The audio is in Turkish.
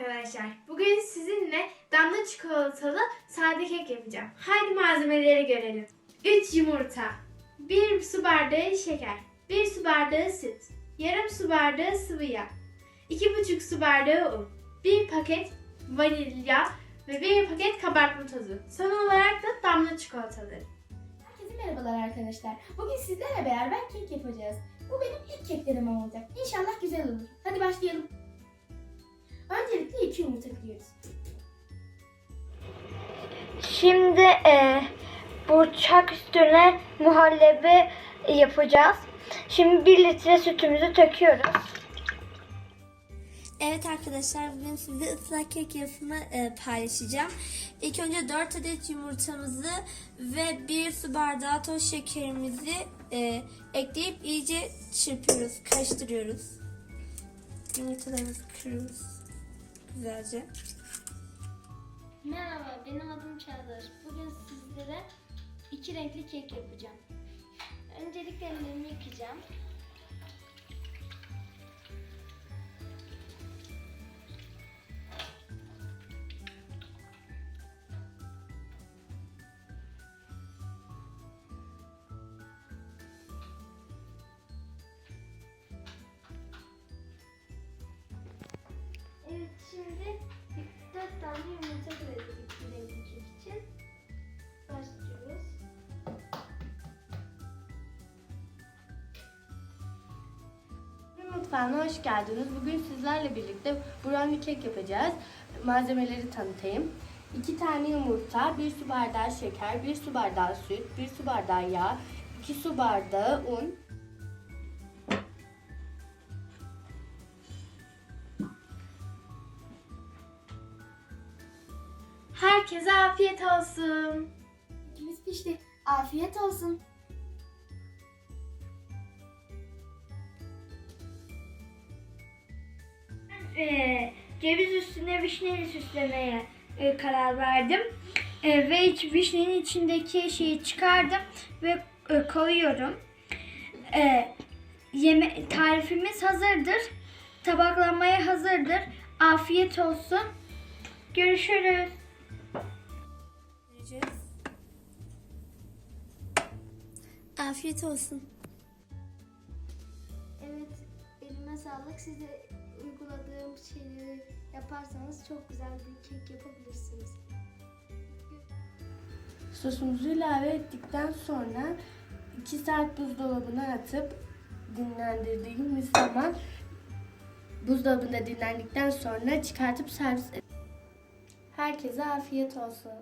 arkadaşlar. Bugün sizinle damla çikolatalı sade kek yapacağım. Haydi malzemeleri görelim. 3 yumurta, 1 su bardağı şeker, 1 su bardağı süt, yarım su bardağı sıvı yağ, 2,5 su bardağı un, 1 paket vanilya ve 1 paket kabartma tozu. Son olarak da damla çikolataları. Herkese merhabalar arkadaşlar. Bugün sizlerle beraber kek yapacağız. Bu benim ilk kek denemem olacak. İnşallah güzel olur. Hadi başlayalım. Öncelikle iki yumurta kırıyoruz. Şimdi e, burçak üstüne muhallebi yapacağız. Şimdi 1 litre sütümüzü döküyoruz. Evet arkadaşlar bugün size ıslak kek yapımı e, paylaşacağım. İlk önce 4 adet yumurtamızı ve 1 su bardağı toz şekerimizi e, ekleyip iyice çırpıyoruz, karıştırıyoruz. Yumurtalarımızı kırıyoruz güzelce. Merhaba, benim adım Çağdaş. Bugün sizlere iki renkli kek yapacağım. Öncelikle ellerimi yıkayacağım. Mutfağına hoş geldiniz. Bugün sizlerle birlikte brownie kek yapacağız. Malzemeleri tanıtayım. 2 tane yumurta, 1 su bardağı şeker, 1 su bardağı süt, 1 su bardağı yağ, 2 su bardağı un. Herkese afiyet olsun. İkimiz pişti. Afiyet olsun. E, ceviz üstüne vişneyi süslemeye e, karar verdim. E, ve iç, vişnenin içindeki şeyi çıkardım ve e, koyuyorum. E, yeme tarifimiz hazırdır. Tabaklanmaya hazırdır. Afiyet olsun. Görüşürüz. Afiyet olsun. Evet, elime sağlık. Siz de uyguladığım şeyleri yaparsanız çok güzel bir kek yapabilirsiniz. Sosumuzu ilave ettikten sonra 2 saat buzdolabına atıp dinlendirdiğimiz zaman buzdolabında dinlendikten sonra çıkartıp servis et- Herkese afiyet olsun.